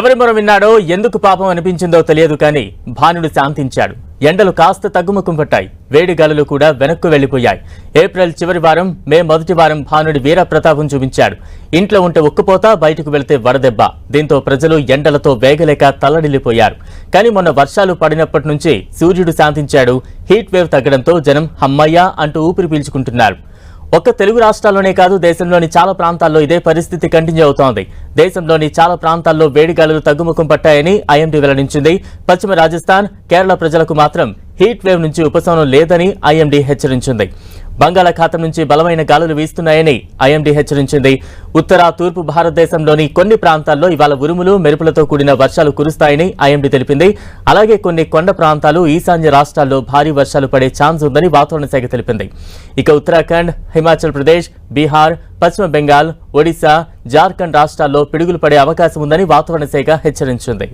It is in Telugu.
ఎవరి మొర విన్నాడో ఎందుకు పాపం అనిపించిందో తెలియదు కానీ భానుడు శాంతించాడు. ఎండలు కాస్త తగ్గుముఖం పట్టాయి వేడి గాలులు కూడా వెనక్కు వెళ్ళిపోయాయి ఏప్రిల్ చివరి వారం మే మొదటి వారం భానుడి వీర ప్రతాపం చూపించాడు. ఇంట్లో ఉంటే ఉక్కుపోతా బయటకు వెళితే వడదెబ్బ దీంతో ప్రజలు ఎండలతో వేగలేక తల్లడిల్లిపోయారు. కానీ మొన్న వర్షాలు పడినప్పటి నుంచి సూర్యుడు శాంతించాడు. హీట్ వేవ్ తగ్గడంతో జనం హమ్మయ్య అంటూ ఊపిరి పీల్చుకుంటున్నారు. ఒక్క తెలుగు రాష్ట్రాల్లోనే కాదు దేశంలోని చాలా ప్రాంతాల్లో ఇదే పరిస్థితి కంటిన్యూ అవుతోంది. దేశంలోని చాలా ప్రాంతాల్లో వేడిగాలులు తగ్గుముఖం పట్టాయని ఐఎండీ వెల్లడించింది. పశ్చిమ రాజస్థాన్ కేరళ ప్రజలకు మాత్రం హీట్ వేవ్ నుంచి ఉపశమనం లేదని ఐఎండీ హెచ్చరించింది. బంగాళాఖాతం నుంచి బలమైన గాలులు వీస్తున్నాయని ఐఎండీ హెచ్చరించింది. ఉత్తర తూర్పు భారతదేశంలోని కొన్ని ప్రాంతాల్లో ఇవాళ ఉరుములు మెరుపులతో కూడిన వర్షాలు కురుస్తాయని ఐఎండీ తెలిపింది. అలాగే కొన్ని కొండ ప్రాంతాలు ఈశాన్య రాష్ట్రాల్లో భారీ వర్షాలు పడే ఛాన్స్ ఉందని వాతావరణ శాఖ తెలిపింది. ఇక ఉత్తరాఖండ్ హిమాచల్ ప్రదేశ్ బీహార్ పశ్చిమ బెంగాల్ ఒడిశా జార్ఖండ్ రాష్ట్రాల్లో పిడుగులు పడే అవకాశం ఉందని వాతావరణ శాఖ హెచ్చరించింది.